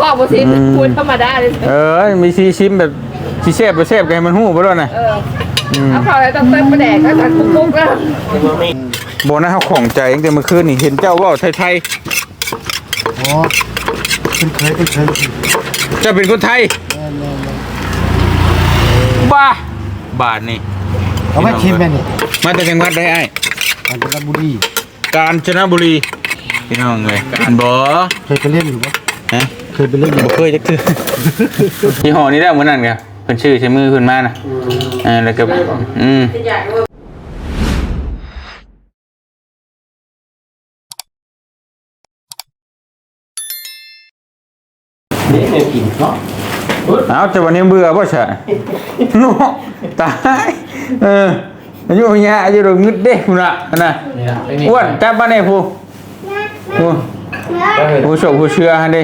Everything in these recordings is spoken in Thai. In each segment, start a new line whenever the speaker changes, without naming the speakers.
พ่อบ่สิพูดธรรมดาเลย
เออมีชีชิมแบบชีเชฟบ่เชฟกันให้มันฮู้บ่ด้วยนะ
เออเอาเข้าแล้วต้องเติมประแดกแล้วกันคุกๆแล้ว
บ่นะเฮาของใจตั้งแต่เมื่อคืนนี่เห็นเจ้าเว้าไทย
อ๋อเป็นเคยเป็นเคย
ๆเจ้าเป็นคนไทยบ้าบาทนี่
เอามาชิมแม่นี่
มาจากจังหวัดใดไอ้
กาญจนบุรี
กาญจนบุรีพี่น้องเอ้ยการบ่
เคยไปเล่นอยู่ปะ
ฮะ
เคยไปเล่นอยู่
บ่เคยจักเทื่อยี่ห้อนี้ได้เหมือนนั่นไงเพิ่นชื่อใช้มือเพิ่นมานะเออแล้วก็อืมเอาแต่วันนี้เบื่อป่ะใช่โน่ตายเอออายุยาอายุเรางึดเด้คุณน่ะนะอ้วนจับมาเนี่ยผู้ผู้ ผู้โชคผู้เชื่อฮะเด้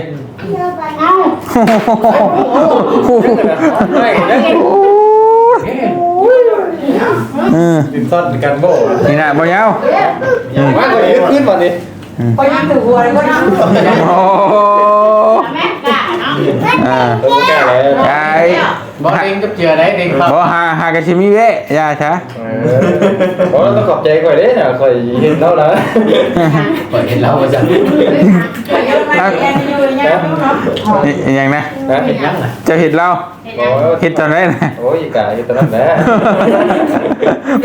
เออ
ติดซ่อนกันโบ
นี่นะบ่ยาว
มากกว่านี้ขึ้นกว่านี้
โอ้อ่า
ตัว แก่แล้ว
ยาย
บอกเองกับเจือได้เองครับ
บ่หาหากะชิมิเวะยาช้า
โอ้เราต้องขอบใจก่อนเด้น่ะคอยเห็นแล้วนะ
เปิดเห็นแล้วว่าจะ
นี่อย่างนะ
นะ
เห็นยังน่ะ
จะเห็ดเรา
โอ้
เห็ดตอนไหนนะ
โอ้ยกายตอนนั้นแหละ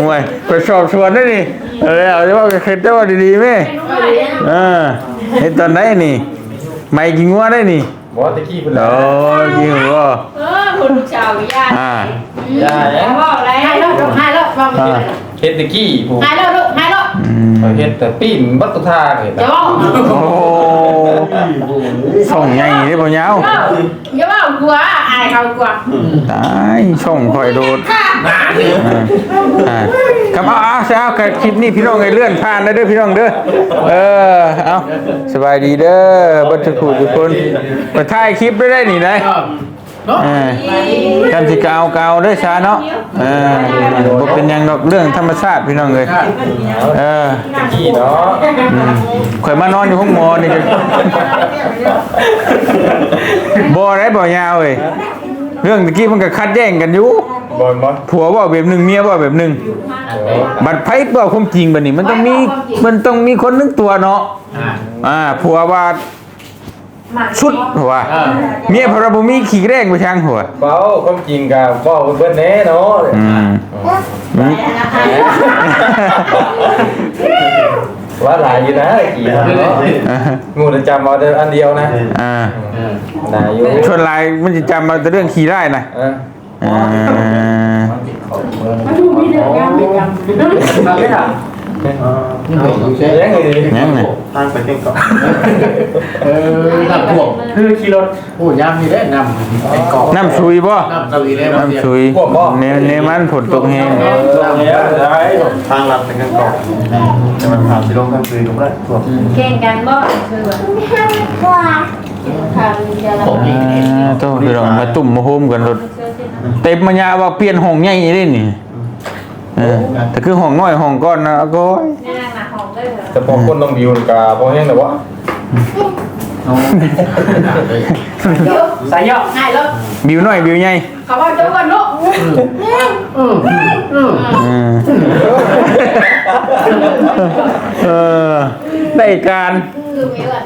ห่วยไปสอบสวนได้นี่เออเอาจะว่าเห็ดได้ว่าดีๆไหมเออเห็ดตอนไหนนี่ไม่กินงัวได้นี่
บอกตะกี้พุ่นแล้
โอ้
วย
กินงัว
เออคุณลูกชาวย่า
อ่า
ยาแล้ว
บอกอะไร
hai lô được hai lô vòng
อ่า
เฮ็ดตะกี้ผม
hai lô được hai lô
อืม
เฮ็ดแต่ปีนบัตตุท่าเห็น
dạ không
โอ้ส่งใหญ่ได้บ่ยาว
dạ không quá ai không quá
ตายส่งคอยโดดอ่าอ่าครับเอาเอาเอาเอาคลิปนี้พี่น้องไงเลื่อนผ่านได้เด้อพี่น้องเด้อเออเอาสบายดีเด้อบัตรคูทุกคนมาถ่ายคลิปได้ได้นี่ได้
เนาะ
เออทำสิกาวกาวเด้อช้าเนาะเออบ่เป็นหยังดอกเรื่องธรรมชาติพี่น้องเลยเออ
ตะกี้เนาะ
อืมข่อยมานอนอยู่ห้องหมอนี่ก็ บ่ได้บ่ยาวเว้ยเรื่องตะกี้มันก็คัดแย้งกันอยู่
บอลบอล
ผัวว่าแบบหนึ่งเมียว่าแบบหนึ่งบัตรไพ่ว่าความจริงบัดนี้มันต้องมีมันต้องมีคนหนึงตัวเนาะ
อ่า
อ่าผัวว่า ชุดหัวเมียพระบุมีขี่แรงไปทางหัว
เฝ้าความจริงกับเฝ้าเบิ้ลแน่เนาะ
อืมอืม
ว่าหลายอยู่นะตะกี้เนาะงูจะจำเอาแต่อันเดียวนะ
อ่า
หลายอยู่
ชวนลายมันจะจำมาแต่เรื่องขี่ได้นะ
เออ
อ่า
ยังไงดี
ยังไง
ทางไปเที่ยวเกาะ
เออน้ำท่วมคือขี่รถโอ้ยามมีได้นำเป็นกอก
น้ำซุยบ่
น้ำตะวีได้มาเดียว
น้ำซุยเนเนมันผลตกแห้ง
ทางลัดไปกันเกาะจะมันผ่านสิลงทางคืนก็ได้ทั่ว
khen càng bó คือทางจะ
ผมอีก
อ่าต้องไปลองมาตุ่มมาโฮมกันรถเต็มมัญญาว่าเปลี่ยนห้องใหญ่ได้นี่ เออแต่คือห้องน้อยห้องก้อนนะก็
นี่นางหนักของได้เหรอ
แต่พอคนต้องบิวกาพอแห้งแต่ว่า
ใส่ยอก hai lô
บิวน้อยบิวใหญ่
có bao chú con lúc
อืมอืม
อืมเออได้การ
คือมีก่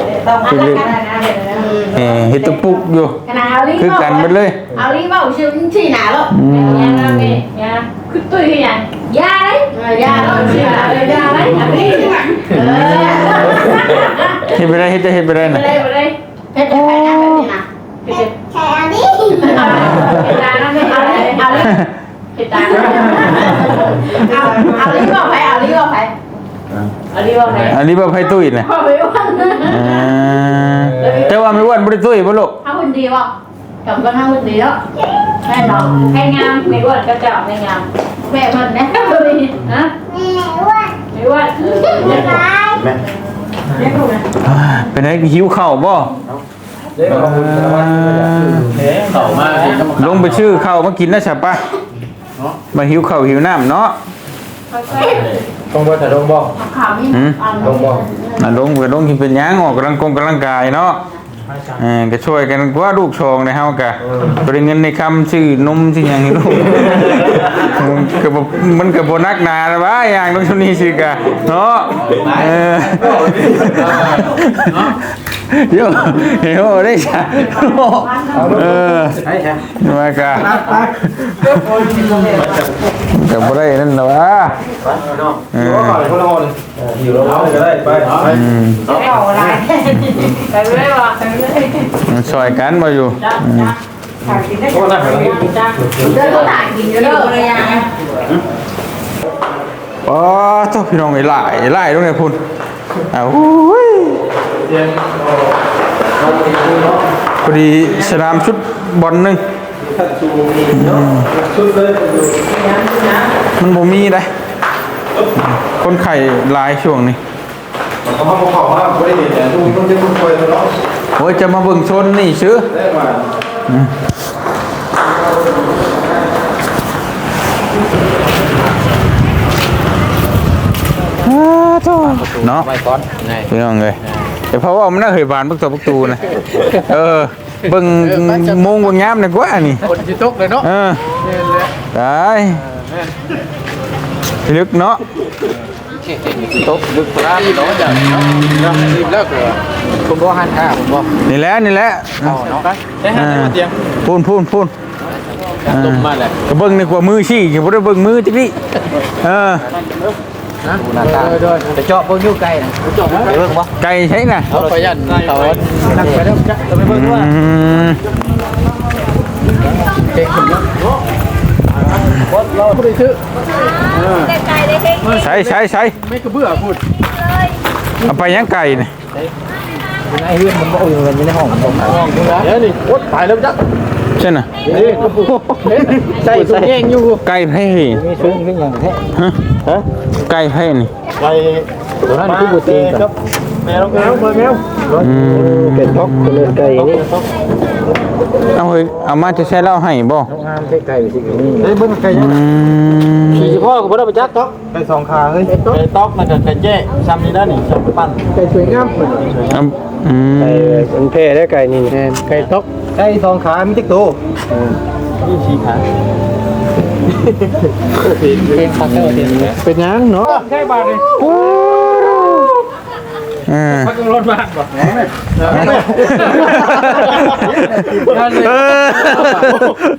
อน đấy ăn cái cánh bệnh tao ăn cái cánh
เออเฮ็ดตุปุกอยู่
cái nào lý
คือกันหมดเลย
เอา lý vào siêu chi nào luôn
nha ra nghe nha cứ tùy cái này da đấy
da đó chi nào da đấy ăn lý
เฮ็ดไปได้เฮ็ดจะเฮ็ดไปได้
vào
น่ะ
đây vào đây
thế thì phải ăn cái gì nào
cái da nó mới ao đấy ao đấy cái da nó
ao ao lý vào phải ao lý vào phải
ở đi vào này
อั นนี้บ่ไผตุ้ยน่ะ
không hiểu anh
อ่าแต่ว่าไม่อ้วนบ่ได้ตุ้ยบ่ลูก
không hình gì không cầm con không hình gì đó hay nó
hay ngam mày quên cái chảo mày ngam
mẹ mình đấy
hả mày quên ừ
แม่
เป็นไงหิวข้าวบ่
เดี๋ยวเราเฮ้ย
ต่อมาสิ
ลงไปชื่อข้าวมากินนะใช่ปะมาหิวข้าวหิวน้ำเนาะ
ต้องบ่ถ้าต้องบ่
ข่าวนี่
หืม
ต้องบ่
น่ะลงไปลงกินเป็นหยังออกกำลังกงกำลังกายเนาะเออก็ช่วยกันกว่าลูกชองในเฮากะบริเงินในคำชื่อนมชื่อหยังให้ลูกมันก็บ่มันก็บ่นักหนาแล้วว่าอย่างต้องชุนี้สิกะเนาะเออโยโยได้จ้ะเออ
ใช่ใช่
มากะ ก็บ่ได้นั่นหรอวะเออ
คนละคน
อยู่แล้วก็ได้ไป
อืม
เอาอะไรไปเลยวะไปเลย
มันซอยกันมาอยู่อืม
ข่าวกินได้ก็ได้จ้าเดินก็ต่างกินเยอะเลยยัง
อ๋อเจ้าพี่น้องไอ้หลายไอ้หลายตรงไหนพุ่นอ้าวพอดีสนามชุดบอลนึง หนึง
ชุดเลย
มันบ่มีได้ คนไข่หลายช่วงนี้
เขามาขอว่าบ่ได้เห็นแต่ทุกคนจะคุยกันเนาะ
โอ้ยจะมาเบิ่งชนนี่ซื้อ
ได้มา
เนาะ
ไปก่อนไง
พี่น้องเลยแต่เพราะว่ามันน่าเคยบานพวกตัวพวกตูนะเออ เบิ่งโมงเบิ่งยามนี่กว่านี่
คนที่ตกเลยเนาะ
เออตายลึกเนาะ
ตกดึกร้านเนาะจ้ะเนาะรีบเลิกเลยคุณบ่หันข้าผมบ่
นี่แหละนี่แหละ
เอาเนาะได้หันมาเตียง
พูนพูนพูน
ตุ่มมาเลย
ก็เบิ่งนึกว่ามือชี้ก็บ่ได้เบิ่งมือจักดิเออ
นะหน้าตาด้วยจะเจาะเบิ่งอยู่ไกลนะเจาะไปเบิ่งบ่
ไก่ใช่น่ะ
เอาไปยันเขานั่งไปแล้วจะไปเบิ่งว่า
อืม
เก่งขึ้นแล้วเราไม่ได้ซื้อ
ใส่ใส่ใส่
ไม่กระเบื้อพูด
เอาไปยังไก่นี่
ไอ้เฮือนมันบ่อยู่กันอยู่ในห้องผมห้องเดี๋ยวนี่โอ๊ยตายแล้วจัก
ใช่น่ะ
นี่ใส่ถุงแยงอยู่
ไก่ไผ่
มีซึ้งขึ้นอย่างแท้
ฮะฮะไก่ไผ่นี่
ไป
ตัวนั้นคือบุตรีกัน
แมวแมวแมว
อืม
เป็นท็อกเป็นเลยไก่นี่
เอาเฮ้ยเอามาจะใช้เหล้าให้บ่
น้องอามไก่สินี่
เฮ้ยเบิ้งไก่
อืม
สี่สิบพ่อก็บ่ได้ไปจักท็อก
ไก่สองขาเฮ้ยไก่ต๊อกมันกับไก่เจ๊ซ้ำนี่ได้นี่ซ้ำปั้น
ไก่สวยงาม
เอาอืม
เป็นเพได้ไก่นี่ไก่ท็อก
ไก่สองขามีติ๊กโตนี่สี่ขา
เป็นพักเตอร์เป็นยังเนาะใช่บาทเลย
เออ
พักรถมากบ่
เอ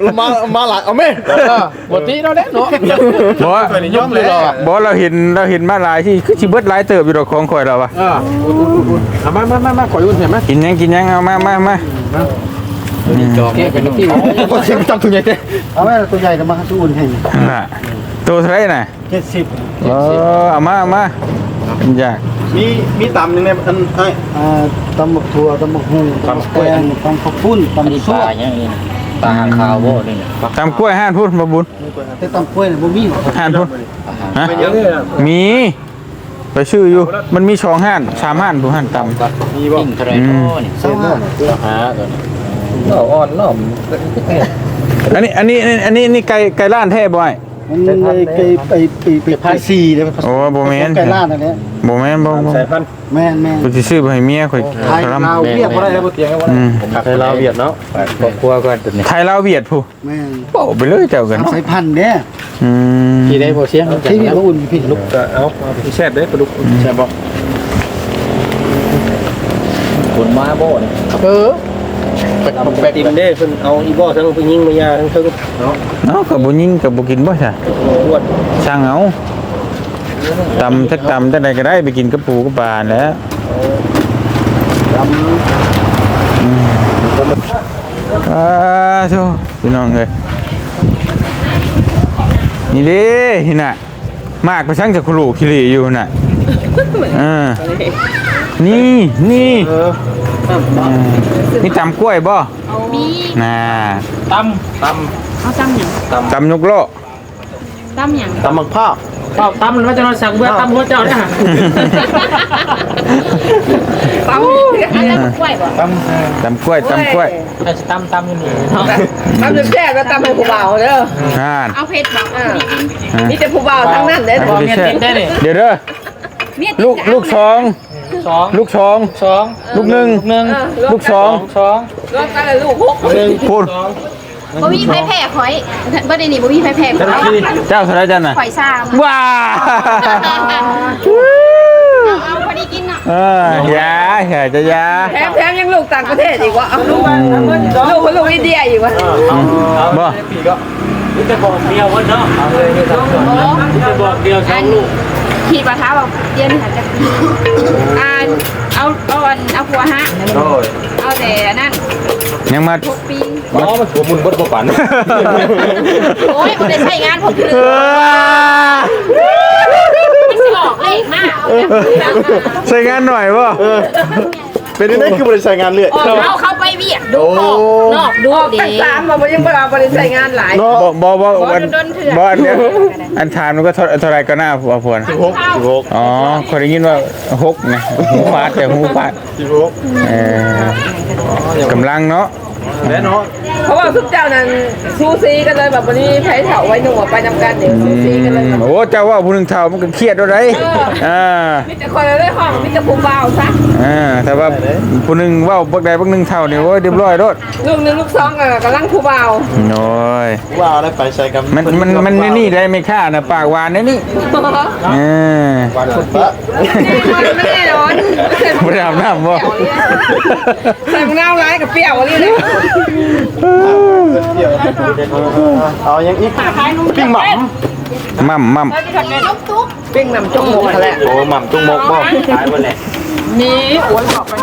อ
มามาหลายเอาไหม
บทที่เราเล่นเนาะ
บ่ว่า
ย่อมเลยหรอ
บ่เราเห็นเราเห็นมาหลายที่คือสิเบิดหลายเติบอยู่ดอกของข่อยเราวะ
อ่าเอามามามามาขอยุ่นเห็นไหม
กินยังกินยังเอามามามา
จอกเป็นที่
ก็เสียงจังตัวใหญ่เด้
เอาไว้ตัวใหญ่จะมาสู้อุ่นให้
น่ะตัวเท่าไหร่น่ะ
เจ็ดสิบ
เออเอามาเอามาเป็นยาก
มีมีตำหนึ่งในอันไอ้
อ่าตำบักถั่วตำบักหุ่งตำแกงตำข้าวปุ้นตำซั่ว
ตาขาวโว้นี่
ตามกล้วยห้านพูดมาบุญ
แต่ตำกล้วยน่ะบ่มีหรอก
ห้านพูดฮะมี ไปชื่ออยู่ มันมีสองห้านสามห้านผู้ห้านตำ
มีบ่
อืม
เศร้าห้า
หาตัวนี้
เนาะอ่อนเนาะ
อันนี้อันนี้อันนี้นี่ไก่ไก่ล้านแท้บ่อย
มันเลยไปไปไปไปไปสี่เลย
โอ้บ่แม่น
ไก่ล้านอันเนี้ย
บ่แม่นบ่บ่
สายพันธุ์
แม่นแม่น
กูสิซื้อไปให้เมียข่อย
ไทย
ท
ลาวเรียกบ่ได้แล้วบ่เตียง
อืม
ไทยลาวเวียดเนาะ
ครอบครัวก่อนตัวนี้
ไทยลาวเวียดผู้
แม่น
โป้ไปเลยเจ้ากัน
สาม
เนาะ
สายพันธุ์เด้อ
อืม
ที่ได้โบเชียง
ที่นี่ก็อุ่นพี่ลูก
ก็เอาพี่แซ่บเด้ปลาดุกแซ่บบ่
คุณมาโบ้เนี่ย
เออ
แปดติมเด้เพิ่นเอาอีบ่ทั้งไปยิงมายาทั้งเทิงเนาะ
เนาะก็บ่ยิงก็บ่กินบ่ซะ
อ้วน
ช่างเอาตำจักตำจักใดก็ได้ไปกินกับปูกับปลาแหล้วอ่าโธ่พี่น้องเอ้ยนี่เด้นี่น่ะมากไปช่างจะคุรูคิริอยู่น่ะอ่านี่นี่ อ่านี่ตำกล้วยบ่
มี
น่ะ
ตำต
เอาซ้ำหยัง
ตำยกโล
ซ้ำหยัง
ตำมักผ้า
อ
ชอบตำมันว่าจะนอนสั่งเบื่อตำหัวเจ้าเนี่ย
เป้าอันนั้นกล้วยบ่
ตำกล้วยตำกล้วย
แต่ตำตำอยู่นี่เนาะ
ทำจนแซ่บแล้วตำให้ผู้บ่าวเด้อ
อ่าน
เอาเผ็ดบ่
มีแต่ผู้บ่าวทั้งนั้นเด้อ
อันนี้แช่เดี๋ยวเด้อ
เมีย
ลูก ลูกสอง
สอง
ลูกสอง
สอง
ลูกหนึ่ง
หนึ่ง
ลูกสอง
สอง
รวมกันเลยลูกหก
หนึ่ง
พูด
สอง
บ่มีไผแพ้ข่อยบ่ได้นี่บ่มีไผแพ้ข่อย
เจ้าเท่าไหรจันน่ะ
ข่อยซ้ำ
ว้า
เอาพอดีกินเนาะ
เออยาอย่าจะยา
แถมแถมยังลูกต่างประเทศอีกวะเอาลูกลูกคนลูกอินเดียอีกวะ
บ่
จะบอกเดียววันเนาะจะบอกเดียวสองลูก
คิดว่าท้าว่าเรียนหันจะอ่านเอาเอาอันเอาผัวฮะ
โอ้ย
เอาแต่อันนั้น
ยังมา
6ปี
อ๋อมันหัวมุนบดบ่ปัน
โอ้ยบ่ได้ใช้งานผมคือ
เออ
มันสิออกเลขมาก
ใส่งานหน่อยบ่
เป็นยังไงคือบริษัทงานเลือด
เอาเข้าไปเวียดดูออกนอกดูเด้
ตั้งสามมายังบ่เอาบริษัทงานหลาย
เนาะ
บ่บ่บ่อัน
โดนเถื่อน
บ่อันเนี้ยอันถามมันก็เท่าเท่าไหรก็น่าผัวพวน
สิบหกสิบหก
อ๋อคนได้ยินว่าหกนะหูฟาดแต่หูฟาด
สิบหก
เออกำลังเนาะ
แน่นอน
เพราะว่าทุกเจ้านั้นซูซีกันเลยแบบวันนี้ไผเถาไว้หนุ่มไปนำกันเดี๋ยวซูซีกันเลย
โอ้เจ้าว่าผู้หนึงเท่ามันก็เครียดเอาได้อ่า
มีแต่คนเลยห้องมีแต่ผู้บ่าวซะ
อ่าแต่ว่าผู้หนึงเว้าบักใดบักหนึงเท่านี่โอ้ยเรียบร้อยโลด
ลูกหนึ่งลูกสองอะกำลังผู้บ่าว
โอ้ย
ว่าแล้วไปใช้กัน
มันมันมันนี่นี่ได้ไม่ค่านะปากหวานนะนี่เออ
วันสุดปะ
ไม่แน่นอน
บ่ได้อาบน้ำบ่
ใส่มะนาวร้ายกับเปรี้ยวอะไรเลย
เอายังอีกปิ้งหม่
มั่มมั่ม
ลูกตุ๊ก
ปิ้งน้ำจุ่มหมกแหละำ
โอ้หม่ำจุ้งมกบ่ขายวันแหละ
มีอวนขอบไป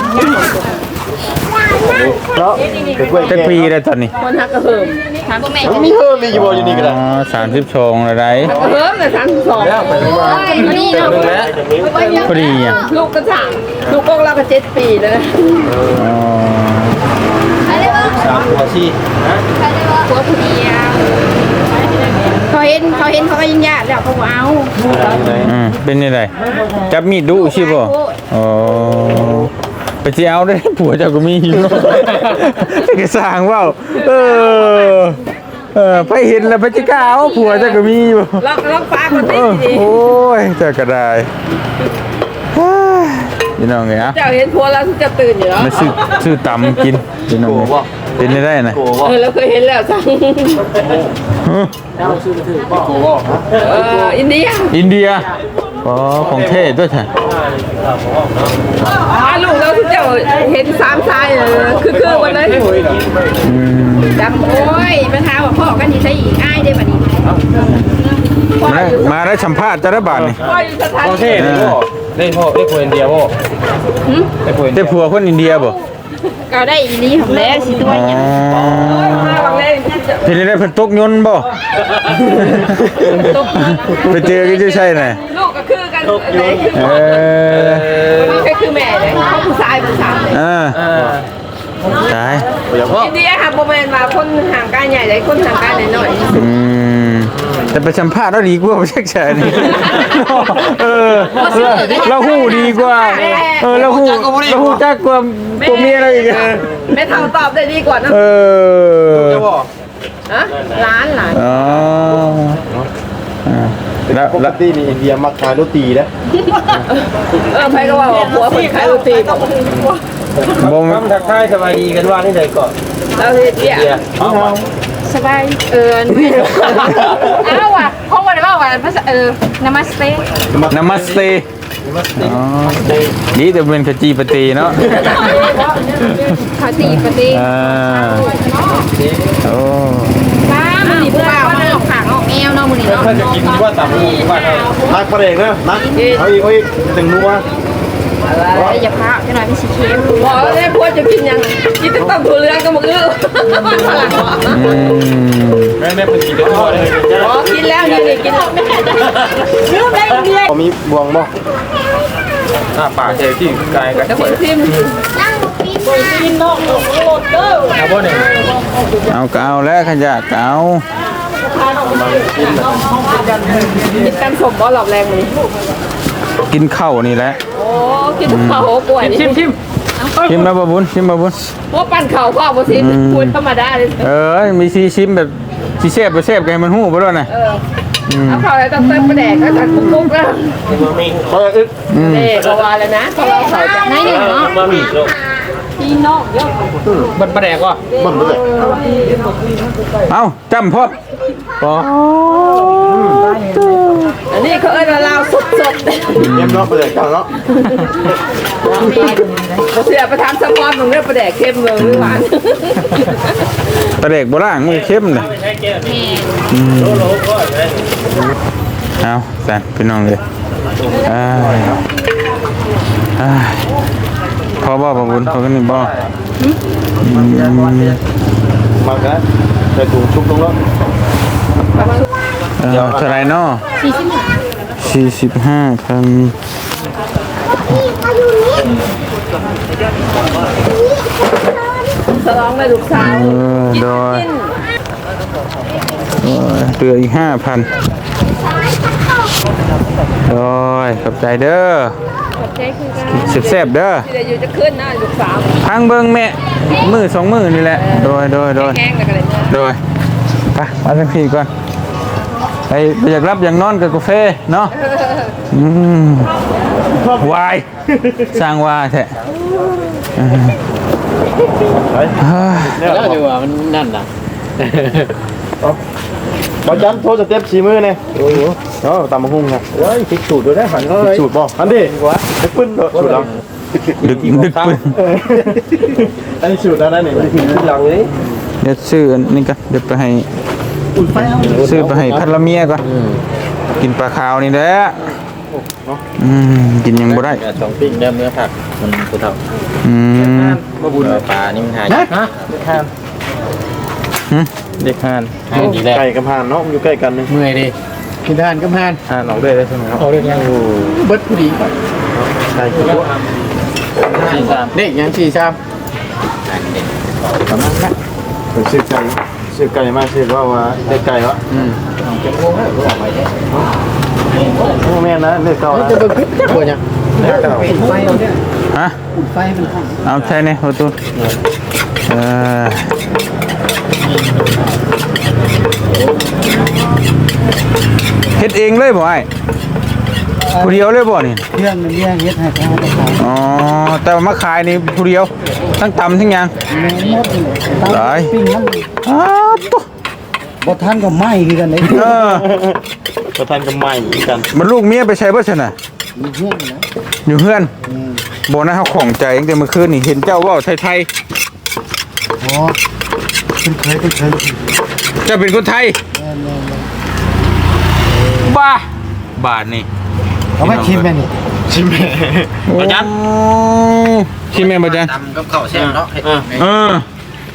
เนาะเป็นกล้วย
จักปีแล้วตอนนี้
คนฮักกระเฮิม
ถามตัวแม่
มันมีเพิ่มอีกอยู่บ่อยู่นี่ก็
อ๋
ได้
อสามสิบชงอะไร
กระเฮิมแต่ทั้งสอง
แล้วไปเลยว่า
นี่เนาะ
หนึ่งแล้ว
พอดีอะ
ลูกก็สามลูกก็เราก็เจ็ดปีแล้วนะ
อ๋อ
อะไรวะ
สามหัวซี่
อะไรวะผัวผู้เดียวเขาเห็นเขาเห็นเขาก็ยิงยาแล้วเขาเอา
อืมเป็นยังไงจับมีดดุใช่ป่ะอ๋อไปสิเอาได้ผัวเจ้าก็มีอยู่เนาะกระสร้างเว่าเออเออไปเห็นแล้วไปจิกล้าเอาผัวเจ้าก็มีอยู่
ล็อกล็อกฟ้าคน
เอ
นี้
อ
ดี
โอ้ยเจ้าก็ได้เฮ้ยพี่น้องไงอะ
เจ้าเห็นผัวเราจะตื่นอยู่แล้ว
มาซื้อซื้อตำกินพี่น้อง เอ้ยเป็นได้นะ
โอ้บ่
เออเราเคยเห็นแล้วสั่งเอออินเดีย
อินเดียอ๋อของเทศด้วยใช่
อาลูกเราที่เจ้าเห็นสามชายเลยคือคือวันเลย
อืม
จำโอ้ยปัญหาว่าพ่อกันที่ใช้อีกอ้ายได้บัดนี้
มาได้มาได้สัมภาษณ์จะได้บาทนี่
พ่ออยู่สถาน
โอเคนี่พ่อเล่นพ่อเล่นคนอินเดียพ่อเล่นคนอิน
ได้
เดีย
ผัวคนอินเดียบ่
ก็ได้อีนี้ของแล้วสิตัว
อ๋อ
เนี่ย
มาบางเล่น
เห็นได้เพิ่นตกยนต์บ่ไปเจอกันจะใช่น่ะ
ลูกก็คือกันไหนคือ
เออ
แค่คือแม่เลยเขาผู้ชายผู้ชายเลย
อ่า
อ่า
ตาย
เดี๋ยวพ่อ
อินเดียค่ะโมเมนต์มาคนห่างกันใหญ่เลยคนห่างกันหน่อย
อืมแต่ไปสัมภาษณ์เราดีกว่าบ่ใช่แค่นี้เออเราเราฮู้ดีกว่า เออเราฮู้เราฮู้จักกว่าตัวเมียเราอีกอะ
แม่เท่าตอบได้ดีกว่านะ
เออ
เจ้าพ่อ
ฮะร้านหลาน
อ๋ออ่าแล้ว
ปก
แล้ว
ตินี่อินเดียมักขายโรตีนะ
เออใครก็ว่าผัวคนขายโรตี บอก
บ่
คำทักทายสบายดีกันว่านี่ไหนก่อน
เราเฮ็ดเนี่ย
เดียเอา
สบายเออเอาว่ะเขาว่าได้ว่าว่าภาษาเออนามัสเต
นามัสเตอ๋อดีแต่เป็นขจีปฏิเนาะ
เขาตีปฏิ
อ่าโอ้
ป้ามันนี่ผู้บ่าวมันออกขางออกแอวเนาะมื้อนี้เนาะ
ถ้าจะกินว่าตามหูว่าไง
นักประเด็กนะนักเอาอีกเอาอีกถึงนัว
เอย่าพาจังหน่อยไมันสิเค็ม
บอกแล้วแม่ผัวจะกินยังกินแต่ต้มถั่วเหลืองก็มึงอื้อ
อืม
แม่แม่เป็นกินได้พ่อเลย
อ๋อกินแล้วนี่นี่กินแล้วลืมได้อินเดีย
เอามีบวงบ่
อ่าปากเจอที่กายกัน
เดี๋ยวผมชิ
นั่งปีนมา
เอาบ่หนึ่ง
เอาก็เอาแล้วขยะก็เอา
กินกันสมบ่หลอบแรงเลย
กินข้าวนี่แหละ
โอ้กินข้าวป่วยนี่
ชิมชิม
ชิมมาบ่บุญชิมมาบุญ
โอ้ปั่นข้าวข้าวบ่สิพูดธรรมดาเลย
เออมีชีชิมแบบชีเซฟไปเซฟกันให้มันหู้บ่ด้วยนะ
เออเอาข้าวอะไรต้องเติมประแดกก็ตัดคุกๆแล้ว
เขาอึด
อืม
เด็กก็ว่าแล้วนะเขาเราเขาจะ
ไหนหนึ่งเนาะ
บันประแดกว่ะ
มันเลย
เอ้าจำพบปอ
อันนี้เขาเอิ้นว่าลาวสดๆ
เยี่ยมเนาะไปเลยกันเนาะ
บ่เสียประธานสปอนของเรื่องประแดกเข้มเมืองหรือหวาน
ตะเด็กโบราณมือเข้มเลยอืมเอาแซนพี่น้องเลยอ้ายอ้าย พอบ่บ่บุญพอกันนี่บ่
มากันไปถูชุบตรงแล้ว
เออเท่าไหรเนาะสี่สิบห้าพัน
สลองเลยลูกสาว
เออโดยโอ้ยเหลืออีกห้าพันโดยขอบใจเด้อ
ขอบ ใจคือกัน
แซ่บๆเด้อ
ที่จะอยู่จะขึ้นนะลูกสาว
พังเบิ่งแม่มือสองมือนี่แหละ โดยโดยโดย
แห้งแล้วก็เลยนะ
โดยไปมาสักทีก่อนไปอยากรับอย่างนอนกับกาแฟเนาะอืมวายสร้างว่าแท้เฮ้ย
แล้วดีกว่ามันนั่นนะ
บอจันโทษสเต็ปสีมือเนี่ยโอ้โหเนาะตามมาหุ้งครับเฮ้ยพิกสูตรด้วยนะหันพิกสูตรบ่อันนี้วะดึกปึ้นสูตรเรา
ดึกดึกปืน
อันนี้สูตรแล้วนะนี่ขึ้นหลังเลย
เดี๋ยวซื้ออันนี่กันเดี๋ยวไปให้ซื้อไปให้พันละเมียก่อนกินปลาขาวนี่แหละอืมกินยังบ่ได้
สองปิ้งเริ่มเนื้อผักมันผู้เฒ่า
อืม
มาบุญ
ปลานี่มันหาย
ฮะ
หึ
เด็กห่านห่านดีแล้ว
ไก่กับห่านเนาะอยู่ใกล้กันนึง
เมื่อยดิกินทานกับทาน
ห่านออกด้วยได้ใช่ไหมครับ
เอาเรื่องยังเบิดผู้ดีก่อน
ไก่กับ
สี่สาม
เด็กยังสี่ชาม
ซื้อไก่ซื้อไก่มาซื้อว่าว่าได้ไก่วะ
อืม
โอ้แม่นะเลือกเก่า
จะเบิ่งคลิปจะปวดยัง
ฮะเอาใช่เนี่ยประตูเออ เฮ็ดเองเลยบ่ไอ้ผู้เดียวเลยบ่นี่
เรื่องมันเรื่องเฮ็ดให้เขาไปขาย
อ๋อแต่ว่ามาขายนี่ผู้เดียว ทั้งตำทั้งหยัง
แม่หมดเลยตาม
หลาย
ปิ้งน้ำ
อ้าวตุ๊
บ่ทันก็ไหม้คือกันเลย
เออ
ประธานกับใหม่กัน
มันลูกเมียไปใช้บ่ซั่นน่ะ
มีเพื่อนนะ
อยู่เฮือน
อืม
บ่นะเฮาของใจตั้งแต่เมื่อคืนนี่เห็นเจ้าเว้าไทย
อ๋อ เป็นเคยเป็นเคย
ๆเจ้าเป็นคนไทย
แม่แม่แม่
บ้าบาทนี่
เอาไว้ชิมแม่นี่
ชิม
อาจารย์ชิมแม่บ่อาจารย์
ตำกับข้าวแซ่บเนาะ
เออ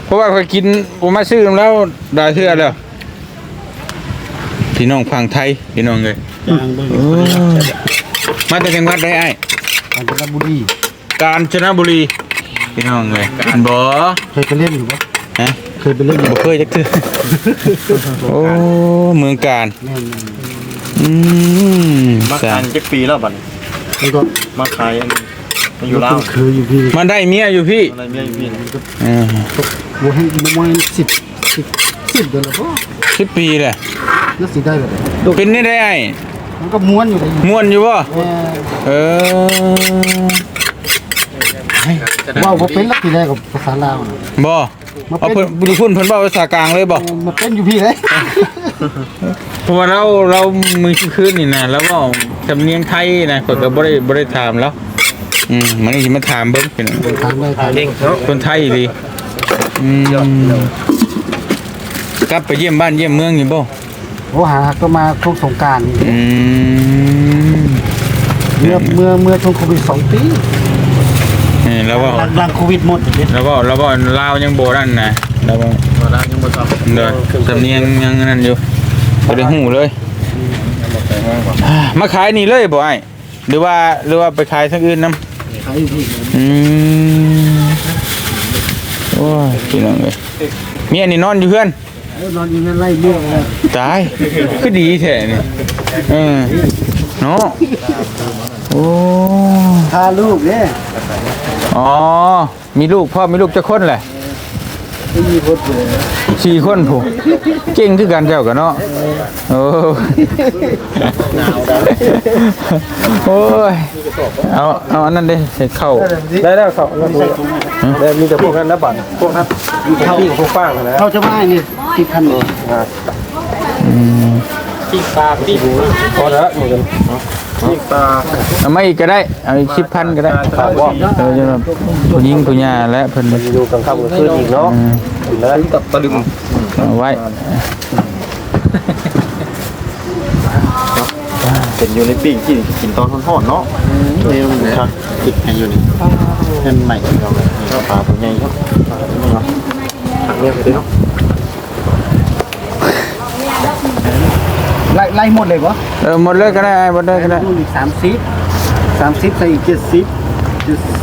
เพราะว่าเขากินผมมาซื้อแล้วได้เทื่อแล้วพี่น้องฟังไทยพี่น้องเลย
ยางเบิ่ง
โอ้มาจากจังหวัดใดไอ้
กาญจนบุรี
กาญจนบุรีพี่น้องเลยบ่
เคยไปเล่นอยู่บ่
ฮะ
เคยไปเล่นอยู่
บ่เคยจักเทื่อโอ้เมืองการ
แม่นแม่น
อืม
มา
สา
ขาย
ม
เจ็ดปีแล้วบัดนี้
แล้วก็
มาขายมาอยู่ลาว
เคยอยู่พี่
มันได้เมียอยู่พี่
อะไรเมียอยู่พี่
เออ
บ่ให้บ่มา10 10 10เดือนแล้วบ่
สิบปีแหละ
แล้วสิได้แบบ
เป็นนี่ได้ไอ้
มันก็ม้วนอยู่เลย
ม่วนอยู่บ่
แม่
เออ
ว่าบ่เป็นลักที่แรกกับภาษาลาวน่ะ
บ่ เอาเพิ่นบุรุษเพิ่นเว้าภาษากลางเลยบ่
มันเป็นอยู่พี่เลย
เพราะว่าเราเรามือคืนนี่นะแล้วก็สำเนียงไทยนะข้อยก็บ่ได้บ่ได้ถามแล้วอืมมันนี่สิมาถามเบิ่งพี่น้อง
ทางได้ทาง
คนไทยดีอืมกลับไปเยี่ยมบ้านเยี่ยมเมืองอยู่บ่
โอ้หาก็มาช่วงสงกราร
อืม
เมื่อเมื่อเมื่อช่วงโควิดสองปี
นี่แล้วก็
หลังหลังโควิดหมดเลย
แล้วก็แล้วก็ลาวยังโบนั่นนะแล้วก็
ตัวร้านยังบ่ชอบ
เด้อสำเนียงยังนั่นอยู่บ่ได้ฮู้เลยอ่ามาขายนี่เลยบ่ไอ้หรือว่าหรือว่าไปขายทางอื่นนํ
ขายอยู่พี่
อืมโอ้ยพี่น้องเอ้ยเมียนี่นอนอยู่เพื่อน
นนอนอยู่นั่นไล่เลี้ยงเลย
ตายก็ดีแท้นี่เออเนาะโอ้
พาลูกเนี่ย
อ๋อ มีลูกพ่อมีลูกจะคนแหละ
ไม่มีคนเลย
สี่คนผู้เก่งคือกันเจ้ากันเนาะโอ้โอ้ยเอาเอาอันนั้นเด้ใส่เข้า
ได้แล้วเขาแล้วได้มีแต่พวกนั้นนะบัตรพวกนั้นพี่กับพวกฟ้างนะ
เขาจะมาเนี่ยที่พันเลย
ปิ้งปลาปิ้งหมู
พอแล้วเหมือนกัน นี่ตา
เอาไม่อีกก็ได้ เอาอีกสิบพันก็ได้
ข่าวว่า
เออจะแบบผู้หญิงผู้หญิงและเพิ่น
อยู่กลางค่ำกลางคืนอีกเนาะแล้วกับตะลึง
เอาไว้
เป็นอยู่ในปิ้งกินกินตอนทอดๆเนาะนี่มันครับติดให้อยู่นี่เป็นใหม่เราเลยปลาตัวใหญ่ครับถังเนี่ยไปเลยเนาะ
ไล่ไล่หมดเลยวะ
เออหมดเลยก็ได้หมดเลยก็ได้
นู่นอีกสามสิบสามสิบใส่อีกเจ็ดสิบ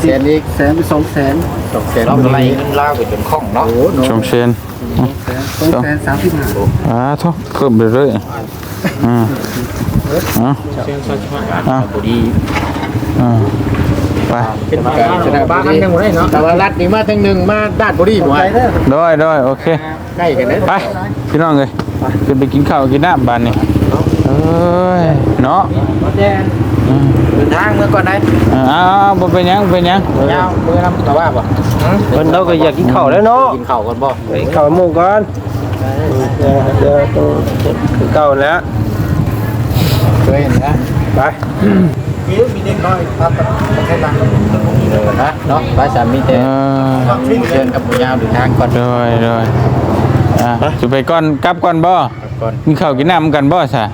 แสนอีกแสนเป็นสองแสน
สองแสนเราไล่เงินล่าไปจนคล่องเนาะ
โอ้โห
ชมเชน
สองแสนสามสิบห้า
อ่าทุกเพิ่มไปเรื่อยๆอ่าอ่าอ่า
บุรี
อ่าไป
เป็นการชนะบ้านกันทั้งหมดเลยเนาะแต่ว่ารัดนี่มาทั้งหนึ่งมาด้านบุรีหมด
ด้อยด้อยโอเค
ใกล้กันเลย
ไปพี่น้องเลยจะไปกินข้าวกินน้ำบ้านนี่ เอ้ยเนาะ
เดินทางเมื่อก่อนไหน
อ่าอ้าวบ่เป็นหยังบ่เป็นหยัง
ยาวเมื่อน้ำตะว่าป่ะ
เพิ่นเราก็อยากกินข้าวแล้วเนาะ
กินข้าวกันบ่
กินข้าวหมู่กันเดี๋ยวเดี๋ยวต้องคือเก่าแล้ว
เคยเห็นนะ
ไป
มีมีเด็กน้อยครับประเทศละนะเนาะภาษามี
เอ
แต่
อ
เชิญกับหมูยาวเดินทางก่อน
ด้อยด้อยอะจะไปก่อนกลับก่อนบ่
ก่อน
กินข้าวกินน้ำกันบ่ซะ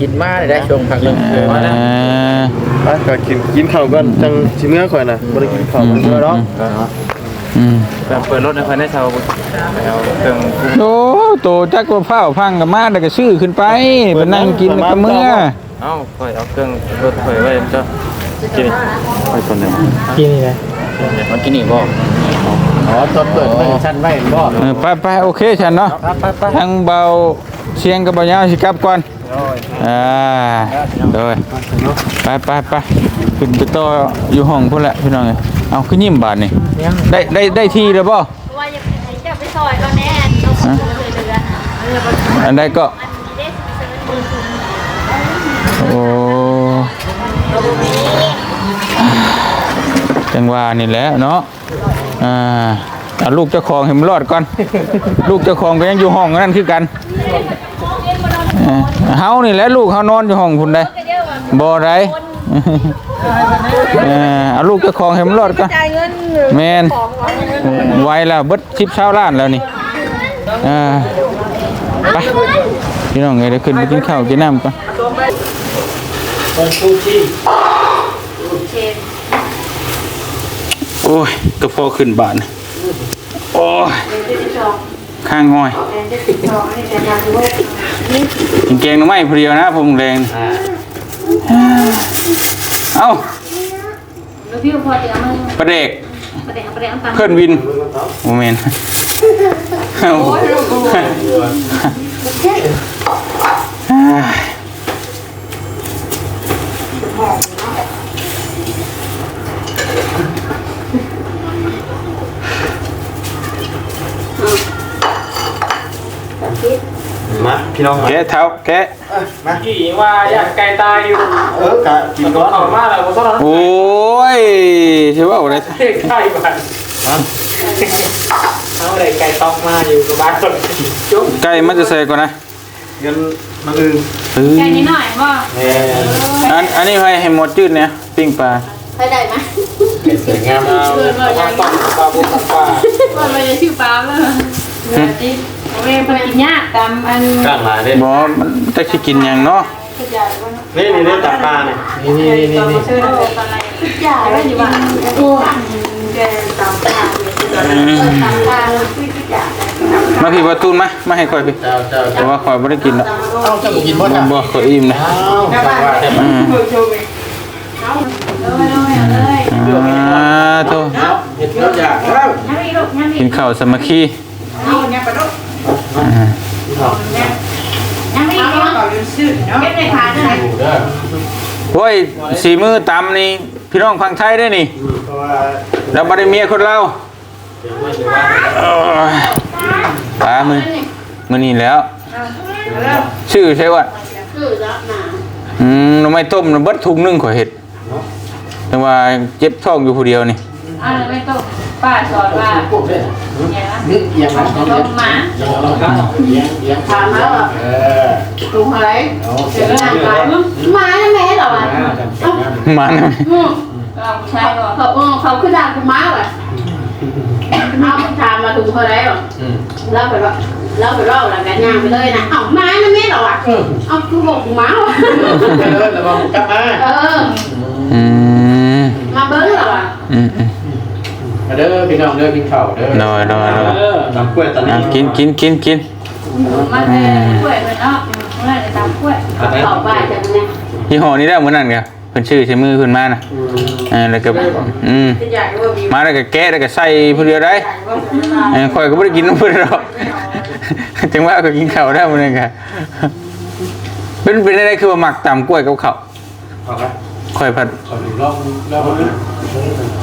กินมาได้ช่วงพักเรื่อง
เอ
เดือนนะ
อ
ไปก็กินกินข้าวก่อนจังสิเมื่อข่อยน่ะบ่ได้กินข้าวมื้อเนาะ
อืม
เปิดรถในภายในเช้าไปเอาเครื่อง
โอ้โตจักว่าเฝ้าพังกับมาแล้วก็ซื้อขึ้นไปไปนั่งกินกับมื้อ
เอ้าค่อยเอาเครื่องรถค่อยไว้จ้ะกิน
ไปก่อนเด้อ
กินนี่ไงมันกินนี่บ่อ๋อตอนเปิดไม่ชั้นไว้บ่
เออไปไปโอเคฉันเนาะทางเบาเสียงกับเบายาวสิกลับก่อน อ่าโดยไปไปไปขึ้นไปต่ออยู่ห้องพุ่นแหละพี่น้องเอ้ยเอาขึ้นยิ้มบาทนี่ได้ได้ได้ทีแล้วบ่
ว่าอย่าไปไหนจะไปซอยเราแน่เราเรือเรือ
อันใดก็
อันนี้ได้ซื้อมือคุณ
โอ้จังหวะนี่แหละเนาะอ่าเอาลูกเจ้าของให้มันรอดก่อน ลูกเจ้าของก็ยังอยู่ห้องนั่นคือกัน เออเฮานี่แหละลูกเฮานอนอยู่ห้องพุ่นได้บ่ได้เออเอาลูกเจ้าของให้มันรอดก่อน
จ่ายเงิน
แม่นไวแล้วเบิด10ชาวล้านแล้วนี่อ่าไปพี่น้องเอ้ยเดี๋ยวขึ้นไปกินข้าวกินน้ำก่อนโอ้ยกระเพาะขึ้นบานโอ้ย ข้างง่อยกินแกงหน้ำไม้เพรียวนะผมแรงเอ้า
ลูกพี่พอจะเอามา
ประเด็ก
ประเดี๋ยวประเดี๋ยวตัง
เพื่อนวินโมเมนต์เอ้า啊
มาพี่น้อง
แกะเท้าแกะ
กี่ว่าอยากไก่ตายอยู่
เออกะกินก่อน
เข้ามาแล้วบ่ต้อง
โอ้ยใช่ว่าอะไร
เด็กไก่บ้านเอาได้ไก่ตอกมาอยู่กับบ้านคนจุ๊บ
ไก่มันจะใส่ก่อนนะ
เงินมันอื่น
เออ
แค่นี้หน่อยว่า
แหม
อันอันนี้ให้ให้หมดจืดเนี่ยปิ้งปลา
ไปได้ไหม
สวยงาม
เอาเอาต้องปลาบุกปลา
ว่าไปจะชื่อปลาเลยเดี๋ยวจิ เอาไปกินยากตามอัน
กลางหลาเด้
บอมันจะสิกินหยังเนาะ
นี่นี่นี่ตับปลาเนี่ย
นี่นี่นี่นี่
ชื่ออะไรจ่ายไม่อยู่บ้าโอ้แกตามปลาตามปลาคุยจ่าย
มาพี่ประตูนมามาให้ข่อยพี่
เพ
ราะว่าข่อยไม่ได้กินแล้ว
เอาเจ้ากินบ่จ้ะ
บ่ข่อยอิ่มนะ
เอาฟังว่ต่
อืม
เลยเลย
อ่าโต
เห็ดรสอยากแล้ว
ยังมีลูก ยังมี
กินข้าวสามัคคี
เอาเนี่ยปลาดุก
อ่า
เก็บในขาได้
เด้อ
โอ้ยสีมือตำนี่พี่น้องฟังไทยได้นี่
เราะว่า
แล้วบ่ได้เมียคนเราเอ้ยตามือมือนี่แล้ว ชื่อใช่ว่า
คือรับหนา
อืมหน่อไม้ต้มน่ะเบิดถุงนึ่งขอยเห็ดแต่ว่าเจ็บท้องอยู่ผู้เดียวนี่
อ่าไม่ต้องป้าสอนว่า
ปุ๊บเด้อ
เนี่ยนะ
นึกเอียงนะต้อง
ต้
เอีย
ม
ง
หมา
เอียงเอียง
ถามแล้วอะ
เออ
ลุงอะไร
เอา
เดี๋ยวนั่งถามมาแล้วแม่เหรอวะ
มัน
อืม
เราใช่ก่อน
เขาเออเขาขึ้นด่ากูมาว่ะเอาถามมาถึงเท่าไรหรอ
อืม
เล่าไปว่าเล่าไปว่าอะไรกันย่างไปเลยนะเอ้ามาแล้วแม่เหรอวะเอากูบอกกูมาว่ะ
เดินระวังกลับมา
เออ
อืม
มาเบิ้งเหรอวะ
อื มอืม
เด้อพี่น้องเด้อกินข้าวเด้อ
น้อยน้อยน้อย
เออตำกล้วยตอนนี้
อะกินกินกินกิน
มาเลยกล้วยมันเนาะเมื่อไรจะตามกล้วย
ต่อไปจากนี้
ยี่ห้อนี้ได้เหมือนนั่นครับเป็นชื่อใช้มือขึ้นมานะเออแล้วก็อืม
จะใหญ่ว่ามี
มาแล้วก็แกะแล้วก็ใส่ผู้เดียวได้เออข่อยก็ไม่ได้กินน้ำเพื่อนหรอกจังว่าก็กินข้าวได้เหมือนกันครับเป็นเป็นอะไรคือว่าหมักตำกล้วยกับข้าว
เอาละ
ข่อยผัด
ขอดูรอบรอบนึง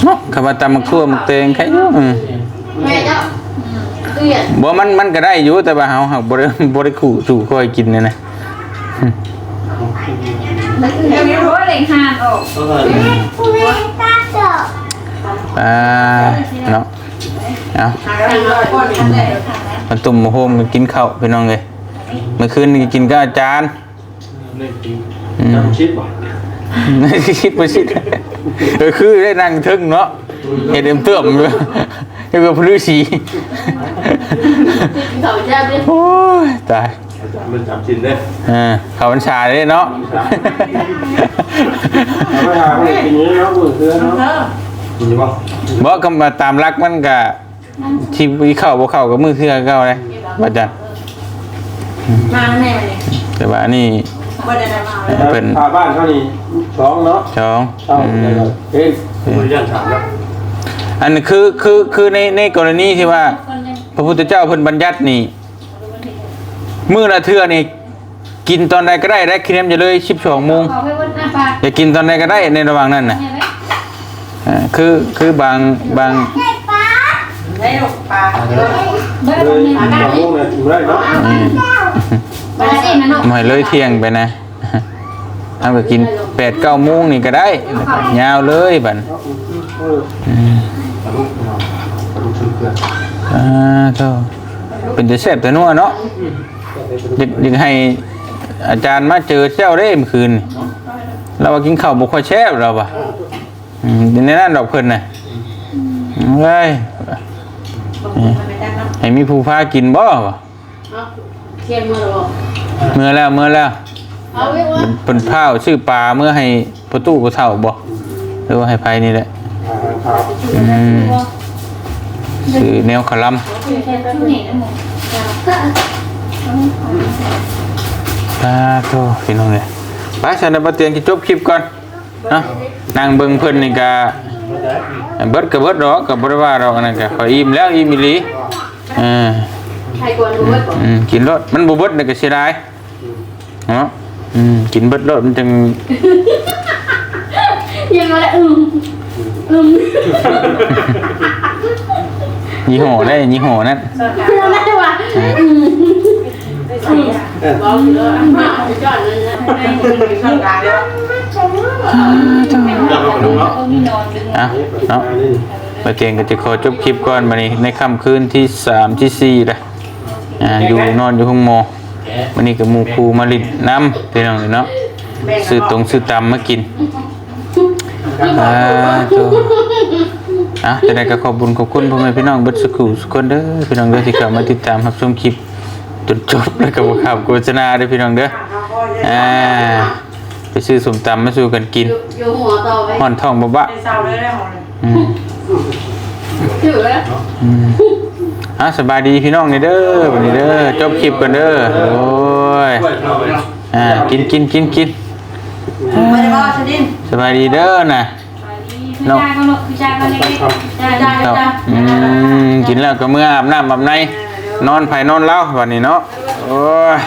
เนาะคำว่าตำมักทั่วมักเตงใครอยู่อืม
แม่เจ้าเกลียด
บ่มันมันก็ได้อยู่แต่ว่าเฮาหักบ่ได้บ่ได้ขู่สู่ค่อยกินเนี่ยนะ
เดี๋ยวนี้รู้ว่าเล็งหานออก
อ่าเนาะเอา
หากันมาก่อนทันเลย
มันตุ่มโฮมกันกินข้าวพี่น้องเอ้ยเมื่อคืนนี่กินกับอาจารย์
เล่นจริง
อืม
จำชิดป่ะ
คิดบ่ชิดเออคือได้นั่งทึ่งเนาะเฮ็ดเต็มเติมอยู่เฮ็ดกับพลือสี
เขาจะเป็น
โอ้ยตาย
มันจำชิดเลย
เออเขาบัญชาเลยเนาะ
เอาไปหาคนกินนี้เนาะมือเสื้อเนาะกินอยู่ป่ะ
บ่ก็มาตามรักมันก็ที่เข้าบ่เข้ากับมือเทื่อเก่าเลยว่าจัน
มาแม่เลย
แต่ว่านี่
บ่ได้มา
เป็น
พาบ้านเขานี่ ช้องเนาะ
สอง
เช่า
อืม
เดี๋ยวเฮ้ยคุณยันถามแล้ว
อันนี้คือคือคือในในกรณีที่ว่า
คนยัง
พระพุทธเจ้าเพิ่นบัญญัตินี่มื้อละเทื่อนี่กินตอนใดก็ได้ได้คิดน้ำจะเลย12โมง
ขอให้วันหน้าปาก
อย่ากินตอนใดก็ได้ในระหว่างนั้นน่ะ
เนี่ยเลย
อ่าคือคือบางบาง
ได้ลูกปลาเบิด
เล
ตรง
ย
นี้
สองโมงเนี่ยถึงได้เนาะ
อืม
บ่ได้นะลูก
หน่อยเลยเที่ยงไปนะ เอาไปกิน8 9โมงนี่ก็ได้ยาวเลยบัดอืม
ปลาดุกชุนเกลือ
อ่าเจ้าเป็นจะแซ่บแต่นัวเนาะอยากอยากให้อาจารย์มาเจอเจ้าได้เมื่อคืนนี่เราว่ากินข้าวบ่ค่อยแซ่บเราป่ะอืมในนั้นดอกเพิ่นน่ะเอ้ยให้มีผู้พากินบ่วะ
เทียนมือหรอ
เมื่อแล้วเมื่อแล้ว
เอาไว้ว่า
เป็นเป็นข้าวชื่อปลาเมื่อให้ประตูผู้เฒ่าบ่หรือว่าให้ไผนี่แหละ
อาหารขาว
อืมคือแนวขะลำ
อยู่แค่ช่วงนี้นะหมู
อ่าโธ่พี่น้องเลยไปฉันเอามาเตียงกินจบคลิปก่อนเนาะนั่งเบิ่งเพิ่นนี่ก็เบิดก็เบิดดอกก็บ่ได้ว่าดอกอันนั้นก็ขอยอิ่มแล้วอิ่มอีหลีเออ
ใครกวนรู้ไว้ก่อน
อืมกินรสมันบ่เบิดนี่ก็เสียดายเนาะ อืมกินเบิดรสมันจึง
ยังมาแล้วอืมอืม
ยี่ห้อได้ยี่ห้อนั้น
ยังไม่ได้ว่าอืมอืมบอกอยู่แล้วมาจอดเลยนะ
ข้างกลางเลย
จับมาดูเนาะ
ต้องมีนอนดึง
อะเนาะมาเตียงก็จะขอจบคลิปก่อนบัดนี้ในค่ำคืนที่สามที่สี่ละอ่าอยู่นอนอยู่ห้องหมอ วันนี้กับหมูคูมาลิดน้ำพี่น้องเนาะซื้อตรงซื้อตำมากินอ่าตัวอะจะได้ก็ขอบุญขอบคุณพ่อแม่พี่น้องเบิดสุขุสุขคนเด้อพี่น้องเด้อที่เข้ามาติดตามรับชมคลิปจนจบแล้วก็บ่ข่าวโฆษณาเด้อพี่น้องเด้ออ่าไปซื้อสมตำมาสู่กันกิน
อยู่หัวต่อไป
ห่อนท้องบ่บะ
เศร้าเลยได้หมดเลย
อืม
ถือแล้ว
อืมอะสบายดีพี่น้องนี่เด้อวันนี้เด้อจบคลิปกันเด้อโอ้ย
กล้วยเข้าไปเนาะ
อ่ากินกินกินกิน
ไม่ได้ว่าชนิน
สบายดีเด้อน่ะ
พี่ชายก็ลูกพี่ชายก็เล็กๆจ้าจ้า
ครับ
จ้า
อืมกินแล้วก็เมื่ออาบน้ำอาบในนอนไผนอนเล่าวันนี้เนาะโอ้ย